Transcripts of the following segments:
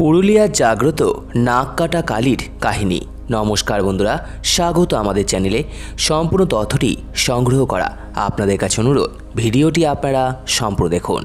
পুরুলিয়ার জাগ্রত নাক কাটা কালির কাহিনী। নমস্কার বন্ধুরা, স্বাগত আমাদের চ্যানেলে। সম্পূর্ণ তথ্যটি সংগ্রহ করা। আপনাদের কাছে অনুরোধ, ভিডিওটি আপনারা সম্প্র দেখুন।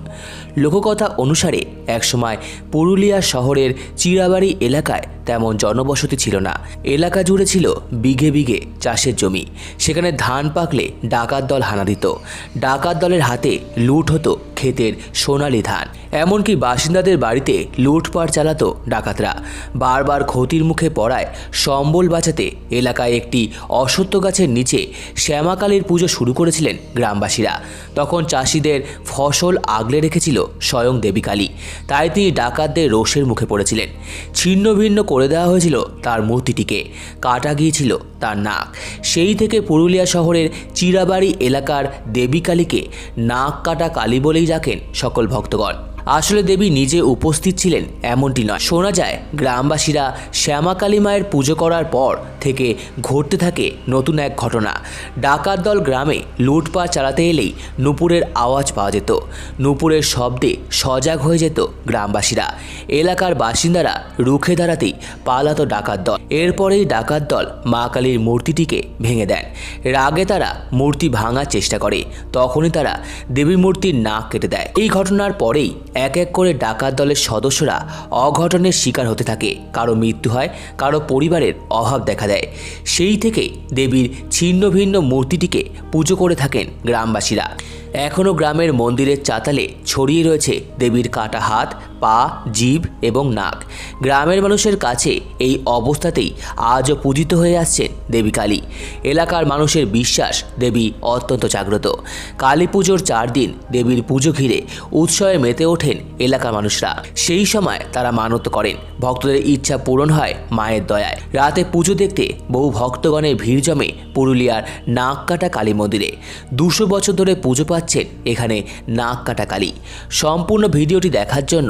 লোককথা অনুসারে একসময় পুরুলিয়া শহরের চিরাবাড়ি এলাকায় তেমন জনবসতি ছিল না। এলাকা জুড়ে ছিল বিঘে বিঘে চাষের জমি। সেখানে ধান পাকলে ডাকাত দল হানা দিত। ডাকাত দলের হাতে লুট হতো ক্ষেতের সোনালি ধান। এমনকি বাসিন্দাদের বাড়িতে লুটপাট চালাতো ডাকাতরা। বারবার ক্ষতির মুখে পড়ায় সম্বল বাঁচাতে এলাকায় একটি অসত্য গাছের নিচে শ্যামাকালীর পুজো শুরু করেছিলেন গ্রামবাসীরা। তখন চাষিদের ফসল আগলে রেখেছিল স্বয়ং দেবীকালী তাই তিনি ডাকাতদের রোষের মুখে পড়েছিলেন। ছিন্ন ভিন্ন করে দেওয়া হয়েছিল তার মূর্তিটিকে। কাটা গিয়েছিল তার নাক। সেই থেকে পুরুলিয়া শহরের চিরাবাড়ি এলাকার দেবীকালীকে নাক কাটা কালী বলেই ডাকেন সকল ভক্তগণ। আসলে দেবী নিজে উপস্থিত ছিলেন এমনটি নয়। শোনা যায়, গ্রামবাসীরা শ্যামাকালী মায়ের পুজো করার পর থেকে ঘটতে থাকে নতুন এক ঘটনা। ডাকাত দল গ্রামে লুটপাট চালাতে এলেই নুপুরের আওয়াজ পাওয়া যেত। নুপুরের শব্দে সজাগ হয়ে যেত গ্রামবাসীরা। এলাকার বাসিন্দারা রুখে দাঁড়াতেই পালাতো ডাকাত দল। এরপরেই ডাকাত দল মা কালীর মূর্তিটিকে ভেঙে দেন। রাগে তারা মূর্তি ভাঙার চেষ্টা করে, তখনই তারা দেবী মূর্তির নাক কেটে দেয়। এই ঘটনার পরেই এক এক করে ডাকাত দলের সদস্যরা অঘটনের শিকার হতে থাকে। কারও মৃত্যু হয়, কারও পরিবারের অভাব দেখা দেয়। সেই থেকে দেবীর ছিন্ন ভিন্ন মূর্তিটিকে পুজো করে থাকেন গ্রামবাসীরা। এখনও গ্রামের মন্দিরের চাতালে ছড়িয়ে রয়েছে দেবীর কাটা হাত পা, জিভ এবং নাক। গ্রামের মানুষের কাছে এই অবস্থাতেই আজও পূজিত হয়ে আসছেন দেবী কালী। এলাকার মানুষের বিশ্বাস দেবী অত্যন্ত জাগ্রত। কালী পুজোর চার দিন দেবীর পুজো ঘিরে উৎসবে মেতে ওঠেন এলাকার মানুষরা। সেই সময় তারা মানত করেন। ভক্তদের ইচ্ছা পূরণ হয় মায়ের দয়ায়। রাতে পুজো দেখতে বহু ভক্তগণের ভিড় জমে পুরুলিয়ার নাক কাটা কালী মন্দিরে। দুশো বছর ধরে পুজো পাচ্ছেন এখানে নাক কাটা কালী। সম্পূর্ণ ভিডিওটি দেখার জন্য